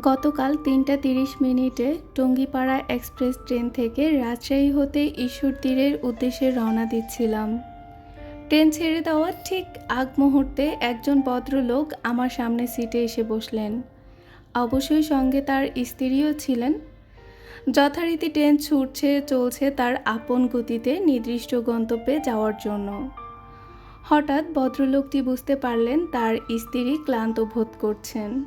গতকাল তিনটা তিরিশ মিনিটে টঙ্গিপাড়া এক্সপ্রেস ট্রেন থেকে রাজশাহী হতে ঈশ্বর তীরের উদ্দেশ্যে রওনা দিচ্ছিলাম। ট্রেন ছেড়ে দেওয়ার ঠিক আগ মুহূর্তে একজন ভদ্রলোক আমার সামনে সিটে এসে বসলেন। অবশ্যই সঙ্গে তার স্ত্রীও ছিলেন। যথারীতি ট্রেন ছুটছে, চলছে তার আপন গতিতে নির্দিষ্ট গন্তব্যে যাওয়ার জন্য। হঠাৎ ভদ্রলোকটি বুঝতে পারলেন তার স্ত্রী ক্লান্ত বোধ করছেন।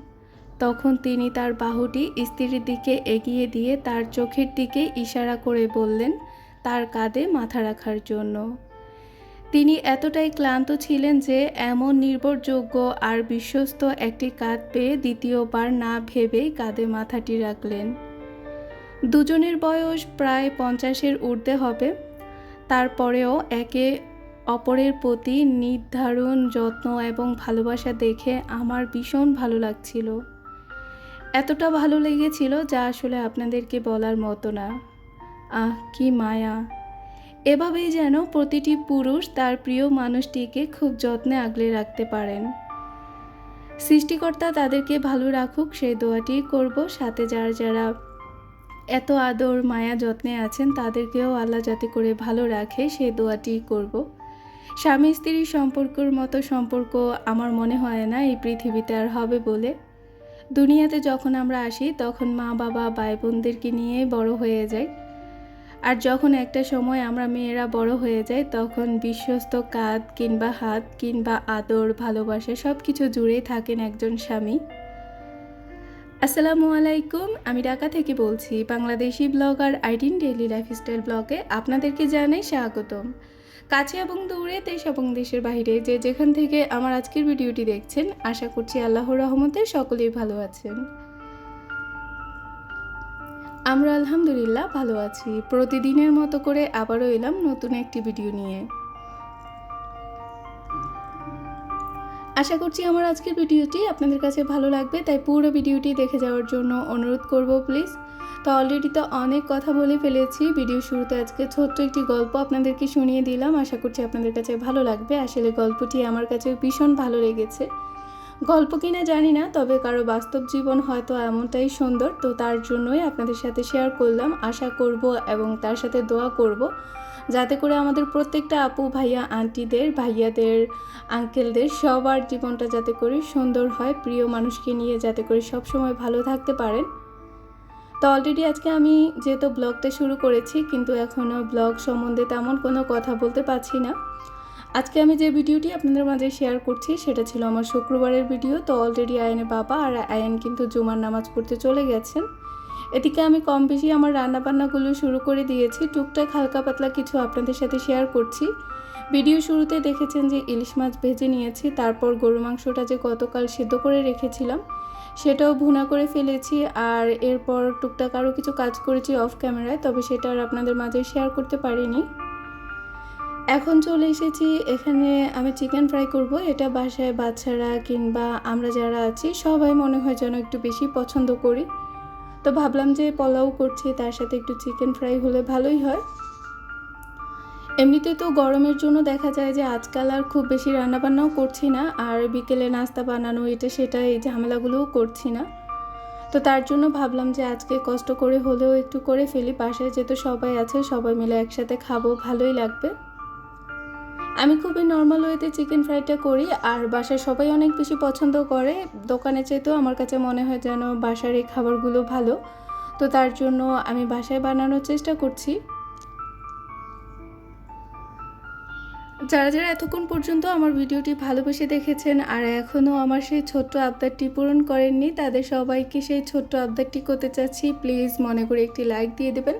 তখন তিনি তার বাহুটি স্ত্রীর দিকে এগিয়ে দিয়ে তার চোখের দিকে ইশারা করে বললেন, তার কাঁধে মাথা রাখার জন্য। তিনি এতটাই ক্লান্ত ছিলেন যে এমন নির্ভরযোগ্য আর বিশ্বস্ত একটি কাঁধ পেয়ে দ্বিতীয়বার না ভেবেই কাঁধে মাথাটি রাখলেন। দুজনের বয়স প্রায় পঞ্চাশের ঊর্ধ্বে হবে। তারপরেও একে অপরের প্রতি নির্ধারণ, যত্ন এবং ভালোবাসা দেখে আমার ভীষণ ভালো লাগছিল। এতটা ভালো লেগেছিল যা আসলে আপনাদেরকে বলার মতো না। আহ, কি মায়া। এভাবেই যেন প্রতিটি পুরুষ তার প্রিয় মানুষটিকে খুব যত্নে আগলে রাখতে পারেন। সৃষ্টিকর্তা তাদেরকে ভালো রাখুক, সেই দোয়াটি করব। সাথে যারা যারা এত আদর, মায়া, যত্নে আছেন, তাদেরকেও আল্লাহ যাতে করে ভালো রাখে, সেই দোয়াটি করব। স্বামী স্ত্রীর সম্পর্কর মতো সম্পর্ক আমার মনে হয় না এই পৃথিবীতে আর হবে বলে। দুনিয়াতে যখন আমরা আসি, তখন মা, বাবা ভাই বোনদেরকে নিয়ে বড় হয়ে যাই। আর যখন একটা সময় আমরা মেয়েরা বড় হয়ে যাই, তখন বিশ্বস্ত কাঁধ কিংবা হাত কিংবা আদর, ভালোবাসা সব কিছু জুড়েই থাকেন একজন স্বামী। আসসালামু আলাইকুম, আমি ঢাকা থেকে বলছি, বাংলাদেশি ব্লগার আইডিন ডেইলি লাইফস্টাইল ব্লগে আপনাদেরকে জানাই স্বাগতম। কাছে এবং দূরে, দেশ এবং দেশের বাইরে যে যেখান থেকে আমার আজকের ভিডিওটি দেখছেন, আশা করছি আল্লাহর রহমতে সকলেই ভালো আছেন। আমরা আলহামদুলিল্লাহ ভালো আছি। প্রতিদিনের মতো করে আবারও এলাম নতুন একটি ভিডিও নিয়ে। আশা করছি আমার আজকের ভিডিওটি আপনাদের কাছে ভালো লাগবে, তাই পুরো ভিডিওটি দেখে যাওয়ার জন্য অনুরোধ করব, প্লিজ তো অলরেডি তো অনেক কথা বলে ফেলেছি। ভিডিও শুরুতে আজকে ছোট্ট একটি গল্প আপনাদেরকে শুনিয়ে দিলাম। আশা করছি আপনাদের কাছে ভালো লাগবে। আসলে গল্পটি আমার কাছে ভীষণ ভালো লেগেছে। গল্প কিনা জানি না, তবে কারও বাস্তব জীবন হয়তো এমনটাই সুন্দর। তো তার জন্যই আপনাদের সাথে শেয়ার করলাম। আশা করব এবং তার সাথে দোয়া করব। যাতে করে আমাদের প্রত্যেকটা আপু, ভাইয়া, আন্টিদের, ভাইয়াদের আঙ্কেলদের সবার জীবনটা যাতে করে সুন্দর হয়। প্রিয় মানুষকে নিয়ে যাতে করে সব সময় ভালো থাকতে পারেন। তো অলরেডি আজকে আমি যেহেতু ব্লগটা শুরু করেছি, কিন্তু এখনও ব্লগ সম্বন্ধে তেমন কোনো কথা বলতে পারছি না। আজকে আমি যে ভিডিওটি আপনাদের মাঝে শেয়ার করছি, সেটা ছিল আমার শুক্রবারের ভিডিও। তো অলরেডি আয়নের বাবা আর আয়ন কিন্তু জুমার নামাজ পড়তে চলে গেছেন। এদিকে আমি কম বেশি আমার রান্নাবান্নাগুলো শুরু করে দিয়েছি। টুকটাক হালকা পাতলা কিছু আপনাদের সাথে শেয়ার করছি। ভিডিও শুরুতে দেখেছেন যে ইলিশ মাছ ভেজে নিয়েছি, তারপর গরু মাংসটা যে গতকাল সিদ্ধ করে রেখেছিলাম, সেটাও ভুনা করে ফেলেছি আর এরপর টুকটাক আরও কিছু কাজ করেছি অফ ক্যামেরায় তবে সেটা আর আপনাদের মাঝে শেয়ার করতে পারিনি। এখন চলে এসেছি, এখানে আমি চিকেন ফ্রাই করব, এটা বাসায় বাচ্চারা কিংবা আমরা যারা আছি, সবাই মনে হয় যেন একটু বেশি পছন্দ করি। তো ভাবলাম যে পোলাও করছি, তার সাথে একটু চিকেন ফ্রাই হলে ভালোই হয়। এমনিতে তো গরমের জন্য দেখা যায় যে আজকাল আর খুব বেশি রান্নাবান্নাও করছি না, আর বিকেলে নাস্তা বানানো, এটা সেটা এই ঝামেলাগুলোও করছি না। তো তার জন্য ভাবলাম যে আজকে কষ্ট করে হলেও একটু করে ফেলি, বাসায় যেহেতু সবাই আছে, সবাই মিলে একসাথে খাব, ভালোই লাগবে। আমি খুবই নর্মাল ওয়েতে চিকেন ফ্রাইটা করি, আর বাসায় সবাই অনেক বেশি পছন্দ করে, দোকানে চেয়েতেও আমার কাছে মনে হয় যেন বাসার এই খাবারগুলো ভালো। তো তার জন্য আমি বাসায় বানানোর চেষ্টা করছি। যারা যারা এতক্ষণ পর্যন্ত আমার ভিডিওটি ভালোবেসে দেখেছেন আর এখনও আমার সেই ছোট্ট আবদারটি পূরণ করেননি, তাদের সবাইকে সেই ছোট্ট আবদারটি করতে চাচ্ছি। প্লিজ মনে করে একটি লাইক দিয়ে দেবেন।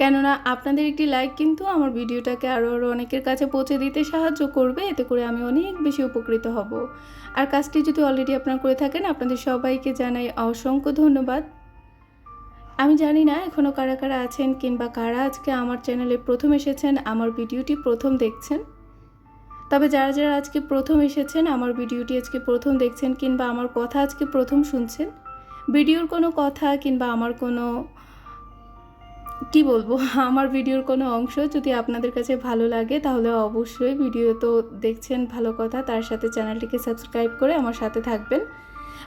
কেননা আপনাদের একটি লাইক কিন্তু আমার ভিডিওটাকে আরও আরও অনেকের কাছে পৌঁছে দিতে সাহায্য করবে, এতে করে আমি অনেক বেশি উপকৃত হব। আর কাজটি যদি অলরেডি আপনারা করে থাকেন, আপনাদের সবাইকে জানাই অসংখ্য ধন্যবাদ। আমি জানি না এখনও কারা কারা আছেন কিংবা কারা আজকে আমার চ্যানেলে প্রথম এসেছেন, আমার ভিডিওটি প্রথম দেখছেন। তবে যারা যারা আজকে প্রথম এসেছেন, আমার ভিডিওটি আজকে প্রথম দেখছেন কিংবা আমার কথা আজকে প্রথম শুনছেন, ভিডিওর কোনো কথা কিংবা আমার কোনো, কি বলব, আমার ভিডিওর কোনো অংশ যদি আপনাদের কাছে ভালো লাগে, তাহলে অবশ্যই ভিডিও তো দেখছেন ভালো কথা, তার সাথে চ্যানেলটিকে সাবস্ক্রাইব করে আমার সাথে থাকবেন।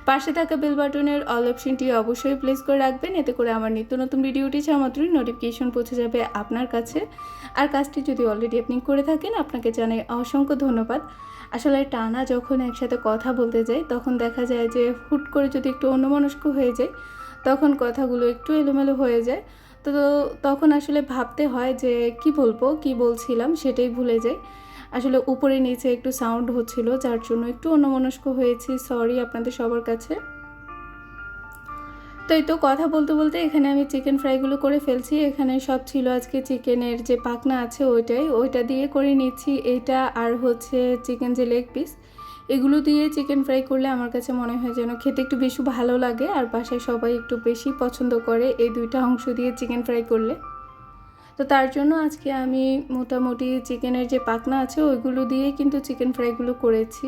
পাশে থাকা বেল বাটনের অল অপশনটি অবশ্যই প্লেস করে রাখবেন। এতে করে আমার নিত্য নতুন ভিডিওটি ছাড়া মাত্রই নোটিফিকেশন পৌঁছে যাবে আপনার কাছে। আর কাজটি যদি অলরেডি আপনি করে থাকেন, আপনাকে জানাই অসংখ্য ধন্যবাদ। আসলে টানা যখন একসাথে কথা বলতে যাই, তখন দেখা যায় যে হুট করে যদি একটু অন্যমনস্ক হয়ে যায় তখন কথাগুলো একটু এলোমেলো হয়ে যায়। তো তখন আসলে ভাবতে হয় যে কি বলব, কি বলছিলাম সেটাই ভুলে যাই। আসলে উপরে নিচে একটু সাউন্ড হচ্ছিল, যার জন্য একটু অন্যমনস্ক হয়েছি। সরি আপনাদের সবার কাছে। তো এই তো কথা বলতে বলতে এখানে আমি চিকেন ফ্রাইগুলো করে ফেলছি। এখানে সব ছিল আজকে চিকেনের যে পাকনা আছে ওইটাই। ওইটা দিয়ে করে নিচ্ছি। এটা আর হচ্ছে চিকেন যে লেগ পিস এগুলো দিয়ে চিকেন ফ্রাই করলে আমার কাছে মনে হয় যেন খেতে একটু বেশি ভালো লাগে। আর বাসায় সবাই একটু বেশি পছন্দ করে এই দুইটা অংশ দিয়ে চিকেন ফ্রাই করলে। তো তার জন্য আজকে আমি মোটামুটি চিকেনের যে পাকনা আছে, ওইগুলো দিয়ে কিন্তু চিকেন ফ্রাইগুলো করেছি।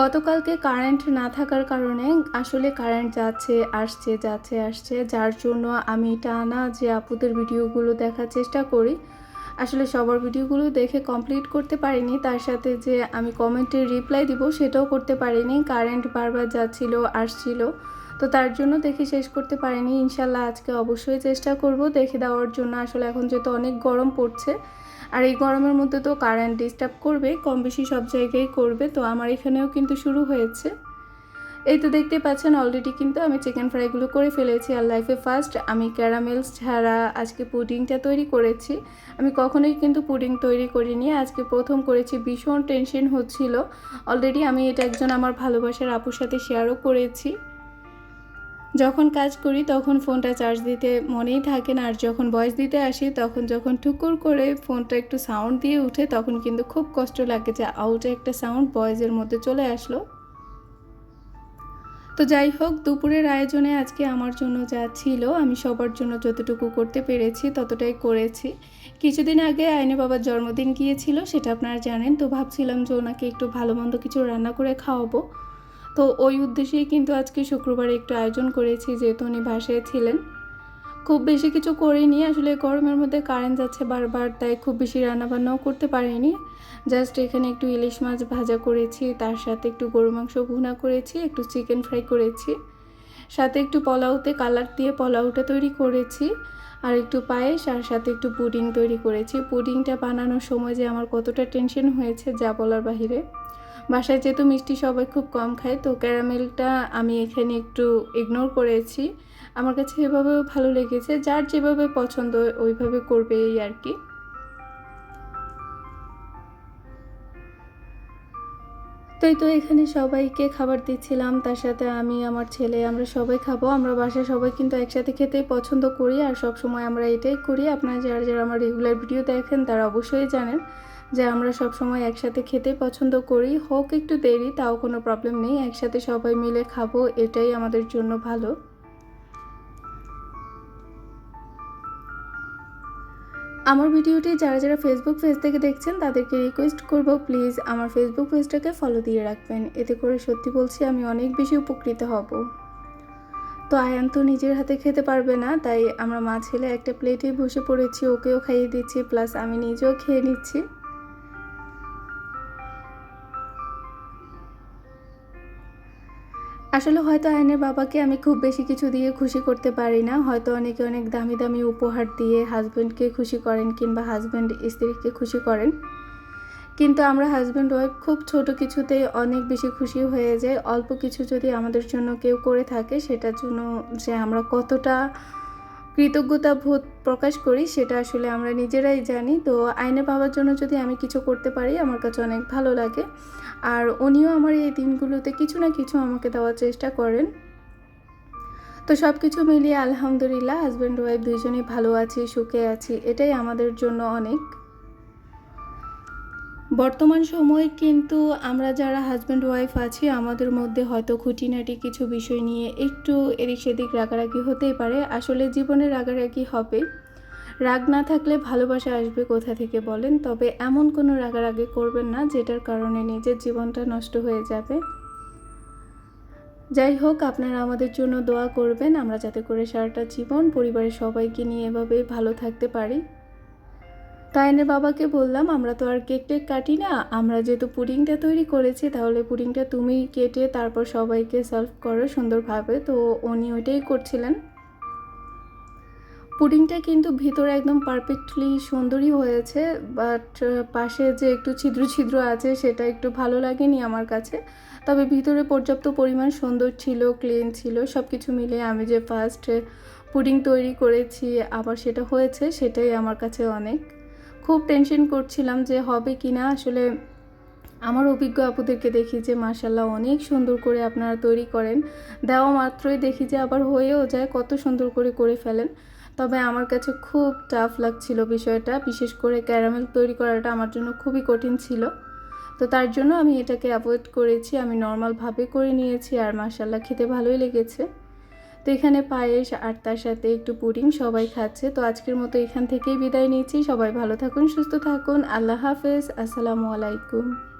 গতকালকে কারেন্ট না থাকার কারণে আসলে কারেন্ট যাচ্ছে, আসছে যাচ্ছে, আসছে। যার জন্য আমি টানা যে আপুদের ভিডিওগুলো দেখার চেষ্টা করি, আসলে সবার ভিডিওগুলো দেখে কমপ্লিট করতে পারিনি। তার সাথে যে আমি কমেন্টে রিপ্লাই দিব, সেটাও করতে পারিনি। কারেন্ট বারবার যাচ্ছিল, আসছিল। তো তার জন্য দেখে শেষ করতে পারিনি। ইনশাল্লাহ আজকে অবশ্যই চেষ্টা করব দেখে দেওয়ার জন্য। আসলে এখন যেহেতু অনেক গরম পড়ছে, আর এই গরমের মধ্যে তো কারেন্ট ডিস্টার্ব করবে কম বেশি সব জায়গায় করবে। তো আমার এখানেও কিন্তু শুরু হয়েছে। এই তো দেখতে পাচ্ছেন অলরেডি কিন্তু আমি চিকেন ফ্রাইগুলো করে ফেলেছি আর লাইফে ফার্স্ট আমি ক্যারামেলস ছাড়া আজকে পুডিংটা তৈরি করেছি। আমি কখনোই কিন্তু পুডিং তৈরি করিনি, আজকে প্রথম করেছি, ভীষণ টেনশন হচ্ছিল। অলরেডি আমি এটা একজন আমার ভালোবাসার আপুর সাথে শেয়ারও করেছি। যখন কাজ করি তখন ফোনটা চার্জ দিতে মনেই থাকে না। আর যখন ভয়েস দিতে আসি তখন যখন টুকুর করে ফোনটা একটু সাউন্ড দিয়ে উঠে তখন কিন্তু খুব কষ্ট লাগে যে আউটে একটা সাউন্ড ভয়েসের মধ্যে চলে আসলো। তো যাই হোক, দুপুরের আয়োজনে আজকে আমার জন্য যা ছিল আমি সবার জন্য যতটুকু করতে পেরেছি ততটাই করেছি। কিছুদিন আগে আইনে বাবার জন্মদিন গিয়েছিল, সেটা আপনারা জানেন। তো ভাবছিলাম যে ওনাকে একটু ভালো মন্দ কিছু রান্না করে খাওয়াবো। তো ওই উদ্দেশ্যেই কিন্তু আজকে শুক্রবারে একটু আয়োজন করেছি, যেহেতু উনি বাসায় ছিলেন। খুব বেশি কিছু করিনি, আসলে গরমের মধ্যে কারেন্ট যাচ্ছে বারবার, তাই খুব বেশি রান্নাবান্নাও করতে পারিনি। জাস্ট এখানে একটু ইলিশ মাছ ভাজা করেছি, তার সাথে একটু গরু মাংস ভুনা করেছি, একটু চিকেন ফ্রাই করেছি। সাথে একটু পোলাওতে কালার দিয়ে পোলাওটা তৈরি করেছি, আর একটু পায়েস, আর সাথে একটু পুডিং তৈরি করেছি। পুডিংটা বানানোর সময় যে আমার কতটা টেনশন হয়েছে, যা বলার বাহিরে। বাসায় যেহেতু মিষ্টি সবাই খুব কম খায়, তো ক্যারামেলটা আমি এখানে একটু ইগনোর করেছি। আমার কাছে এভাবেও ভালো লেগেছে, যার যেভাবে পছন্দ ওইভাবে করবে এই আর কি। তো তো এখানে সবাইকে খাবার দিচ্ছিলাম, তার সাথে আমি, আমার ছেলে, আমরা সবাই খাব। আমরা বাসায় সবাই কিন্তু একসাথে খেতেই পছন্দ করি আর সব সময় আমরা এটাই করি। আপনারা যারা যারা আমার রেগুলার ভিডিও দেখেন, তারা অবশ্যই জানেন। যে আমরা সব সময় একসাথে খেতে পছন্দ করি, হোক একটু দেরি, তাও কোনো প্রবলেম নেই, একসাথে সবাই মিলে খাব, এটাই আমাদের জন্য ভালো। আমার ভিডিওটি যারা যারা ফেসবুক পেজ থেকে দেখছেন, তাদেরকে রিকোয়েস্ট করব প্লিজ আমার ফেসবুক পেজটাকে ফলো দিয়ে রাখবেন। এতে করে সত্যি বলছি, আমি অনেক বেশি উপকৃত হব। তো আয়ান তো নিজের হাতে খেতে পারবে না, তাই আমরা মা ছেলে একটা প্লেটে বসে পড়েছি, ওকেও খাইয়ে দিচ্ছি প্লাস আমি নিজেও খেয়ে নিচ্ছি। আসলে হয়তো আয়নের বাবাকে আমি খুব বেশি কিছু দিয়ে খুশি করতে পারি না। হয়তো অনেকে অনেক দামি দামি উপহার দিয়ে হাজব্যান্ডকে খুশি করেন কিংবা হাজব্যান্ড স্ত্রীকে খুশি করেন। কিন্তু আমরা হাজব্যান্ড ওয়াইফ খুব ছোট কিছুতে অনেক বেশি খুশি হয়ে যায় অল্প কিছু যদি আমাদের জন্য কেউ করে থাকে, সেটার জন্য যে আমরা কতটা কৃতজ্ঞতা বোধ প্রকাশ করি, সেটা আসলে আমরা নিজেরাই জানি। তো আইনে পাওয়ার জন্য যদি আমি কিছু করতে পারি, আমার কাছে অনেক ভালো লাগে। আর উনিও আমার এই দিনগুলোতে কিছু না কিছু আমাকে দেওয়ার চেষ্টা করেন। তো সব কিছু মিলিয়ে আলহামদুলিল্লাহ হাজব্যান্ড ওয়াইফ দুইজনেই ভালো আছি, সুখে আছি, এটাই আমাদের জন্য অনেক। বর্তমান সময়ে কিন্তু আমরা যারা হাজব্যান্ড ওয়াইফ আছি, আমাদের মধ্যে হয়তো খুঁটিনাটি কিছু বিষয় নিয়ে একটু এদিক সেদিক রাগারাগি হতেই পারে। আসলে জীবনে রাগারাগি হবে। রাগ না থাকলে ভালোবাসা আসবে কোথা থেকে বলেন? তবে এমন কোনো রাগারাগি করবেন না, যেটার কারণে নিজের জীবনটা নষ্ট হয়ে যাবে। যাই হোক, আপনারা আমাদের জন্য দোয়া করবেন, আমরা যাতে করে সারাটা জীবন পরিবারের সবাইকে নিয়ে এভাবে ভালো থাকতে পারি। তাইনের বাবাকে বললাম, আমরা তো আর কেক টেক কাটি না, আমরা যেহেতু পুডিংটা তৈরি করেছি, তাহলে পুডিংটা তুমি কেটে তারপর সবাইকে সার্ভ করো সুন্দরভাবে। তো উনি ওইটাই করছিলেন। পুডিংটা কিন্তু ভিতরে একদম পারফেক্টলি সুন্দরই হয়েছে বাট পাশে যে একটু ছিদ্র ছিদ্র আছে সেটা একটু ভালো লাগেনি আমার কাছে। তবে ভিতরে পর্যাপ্ত পরিমাণ সুন্দর ছিল ক্লিন ছিল সব কিছু মিলে আমি যে ফার্স্ট পুডিং তৈরি করেছি, আবার সেটা হয়েছে সেটাই আমার কাছে অনেক। খুব টেনশন করছিলাম যে হবে কি না আসলে আমার অভিজ্ঞ আপুদেরকে দেখি যে মার্শাল্লাহ অনেক সুন্দর করে আপনারা তৈরি করেন। দেওয়া মাত্রই দেখি যে আবার হয়েও যায়, কত সুন্দর করে করে ফেলেন। তবে আমার কাছে খুব টাফ লাগছিল বিষয়টা। বিশেষ করে ক্যারামেল তৈরি করাটা আমার জন্য খুবই কঠিন ছিল। তো তার জন্য আমি এটাকে অ্যাভয়েড করেছি। আমি নর্মালভাবে করে নিয়েছি আর মার্শাল্লাহ খেতে ভালোই লেগেছে। তো এখানে পায়েস আর তার সাথে একটু পুডিং সবাই খাচ্ছে। তো আজকের মতো এখান থেকেই বিদায় নিচ্ছি। সবাই ভালো থাকুন, সুস্থ থাকুন। আল্লাহ হাফেজ। আসসালামু আলাইকুম।